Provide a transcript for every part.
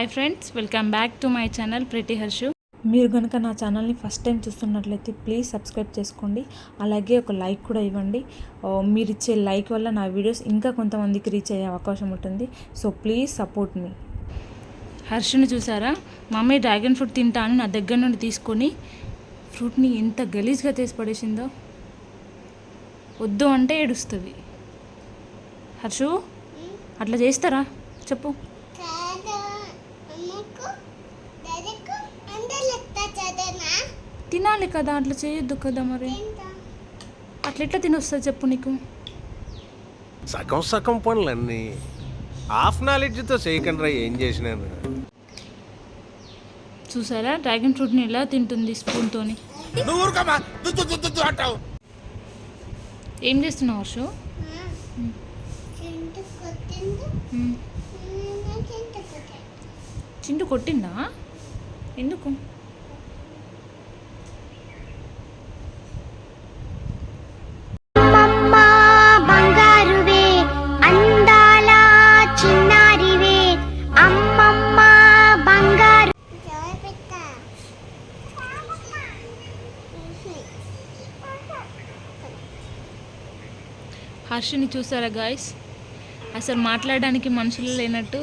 Hi friends welcome back to my channel Priti Harshu మీరు కనుక నా ఛానల్ని ఫస్ట్ టైం చూస్తున్నట్లయితే ప్లీజ్ సబ్స్క్రైబ్ చేసుకోండి. అలాగే ఒక లైక్ కూడా ఇవ్వండి. మీరు ఇచ్చే లైక్ వల్ల నా వీడియోస్ ఇంకా కొంతమందికి రీచ్ అయ్యే అవకాశం ఉంటుంది. సో ప్లీజ్ సపోర్ట్ మీ హర్షుని చూసారా? మమ్మీ డ్రాగన్ ఫ్రూట్ తింటా అని నా దగ్గర నుండి తీసుకొని ఫ్రూట్ని ఎంత గలీజ్గా తీసి పడేసిందో. వద్దు అంటే ఏడుస్తుంది. హర్షు అట్లా చేస్తారా? చెప్పు. తినాలి కదా అట్లా చేయొద్దు కదా మరి. అట్లా ఎట్లా తినొస్తుంది చెప్పు నీకు? సగం సగం పనులన్నీ హాఫ్ నాలెడ్జ్తో చేయకుండా ఏం చేసినాను. చూసారా? డ్రాగన్ ఫ్రూట్ని ఎలా తింటుంది స్పూన్తోని? ఏం చేస్తున్నావు కొట్టాను. చింటు కొట్టిందా? ఎందుకు? హర్షుని చూసారా గాయస్ అసలు మాట్లాడడానికి మనుషులు లేనట్టు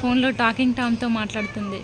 ఫోన్లో టాకింగ్ టామ్తో మాట్లాడుతుంది.